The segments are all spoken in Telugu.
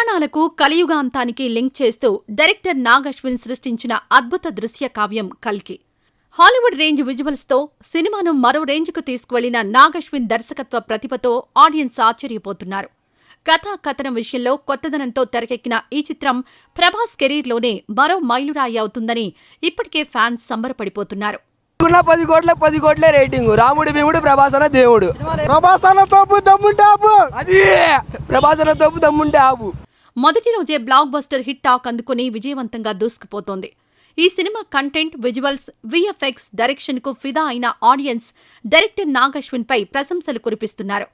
పురాణాలకు కలియుగాంతానికి లింక్ చేస్తూ డైరెక్టర్ నాగ్ అశ్విన్ సృష్టించిన అద్భుత దృశ్య కావ్యం కల్కి. హాలీవుడ్ రేంజ్ విజువల్స్తో సినిమాను మరో రేంజ్కు తీసుకువెళ్ళిన నాగ్ అశ్విన్ దర్శకత్వ ప్రతిభతో ఆడియన్స్ ఆశ్చర్యపోతున్నారు. కథా కథనం విషయంలో కొత్తదనంతో తెరకెక్కిన ఈ చిత్రం ప్రభాస్ కెరీర్లోనే మరో మైలురాయి అవుతుందని ఇప్పటికే ఫ్యాన్స్ సంబరపడిపోతున్నారు. ఉన్న పది కోట్ల పది కోట్లే రేటింగ్. రాముడు భీముడు ప్రభాసన దేవుడు. ప్రభాసన తోపు దమ్ముంటే ఆపు. అది. ప్రభాసన తోపు దమ్ముంటే ఆపు. మొదటి రోజే బ్లాక్ బస్టర్ హిట్ టాక్ అందుకుని విజయవంతంగా దూసుకుపోతోంది. ఈ సినిమా కంటెంట్ విజువల్స్ విఎఫ్ఎక్స్ డైరెక్షన్కు ఫిదా అయిన ఆడియన్స్ డైరెక్టర్ నాగశ్విన్ పై ప్రశంసలు కురిపిస్తున్నారు.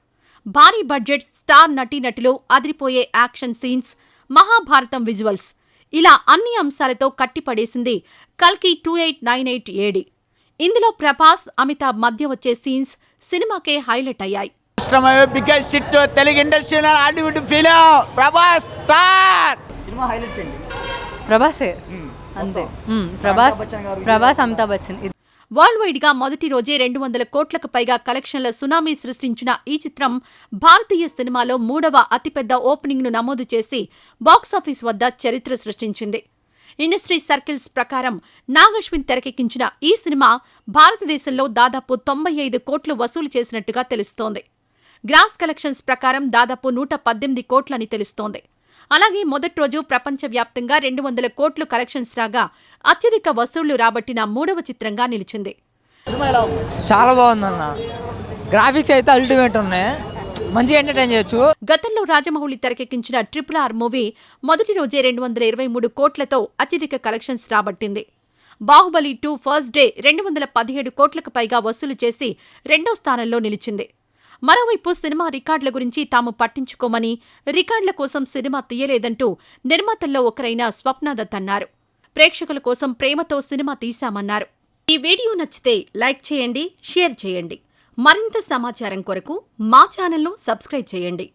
భారీ బడ్జెట్ స్టార్ నటీనటులు అదిరిపోయే యాక్షన్ సీన్స్ మహాభారతం విజువల్స్ ఇలా అన్ని అంశాలతో కట్టిపడేసింది కల్కి two eight nine eight AD. ఇందులో ప్రభాస్ అమితాబ్ మధ్య వచ్చే సీన్స్ సినిమాకే హైలైట్ అయ్యాయి. రాష్ట్రమయ్యే biggest hit Telugu industry Hollywood film Prabhas star cinema highlights ఏంటి? ప్రభాసే. అంతే. మ్మ్. ప్రభాస్ గారు, ప్రభాస్ అమితాబ్ బచ్చన్. వరల్డ్ వైడ్గా మొదటి రోజే రెండు వందల కోట్లకు పైగా కలెక్షన్ల సునామీ సృష్టించిన ఈ చిత్రం భారతీయ సినిమాలో మూడవ అతిపెద్ద ఓపెనింగ్ను నమోదు చేసి బాక్సాఫీస్ వద్ద చరిత్ర సృష్టించింది. ఇండస్ట్రీ సర్కిల్స్ ప్రకారం నాగశ్విన్ తెరకెక్కించిన ఈ సినిమా భారతదేశంలో దాదాపు తొంభై ఐదు కోట్లు వసూలు చేసినట్టుగా తెలుస్తోంది. గ్రాస్ కలెక్షన్స్ ప్రకారం దాదాపు నూట పద్దెనిమిది కోట్లని తెలుస్తోంది. అలాగే మొదటి రోజు ప్రపంచవ్యాప్తంగా రెండు వందల కోట్లు కలెక్షన్స్ రాగా అత్యధిక వసూళ్ళు రాబట్టిన మూడవ చిత్రంగా నిలిచింది. చాలా బాగుందన్న. గ్రాఫిక్స్ అయితే అల్టిమేట్ ఉన్నాయి. మంచిగా ఎంటర్టైన్ చేయొచ్చు. గతంలో రాజమౌళి తెరకెక్కించిన ట్రిపుల్ ఆర్ మూవీ మొదటి రోజే రెండు వందల ఇరవై మూడు కోట్లతో అత్యధిక కలెక్షన్స్ రాబట్టింది. బాహుబలి టూ ఫస్ట్ డే రెండు వందల పదిహేడు కోట్లకు పైగా వసూలు చేసి రెండో స్థానంలో నిలిచింది. మరోవైపు సినిమా రికార్డుల గురించి తాము పట్టించుకోమని రికార్డుల కోసం సినిమా తీయలేదంటూ నిర్మాతల్లో ఒకరైన స్వప్నదత్ అన్నారు ప్రేక్షకుల కోసం ప్రేమతో సినిమా తీశామన్నారు. ఈ వీడియో నచ్చితే లైక్ చేయండి షేర్ చేయండి. మరింత సమాచారం కొరకు మా ఛానల్ను సబ్స్క్రైబ్ చేయండి.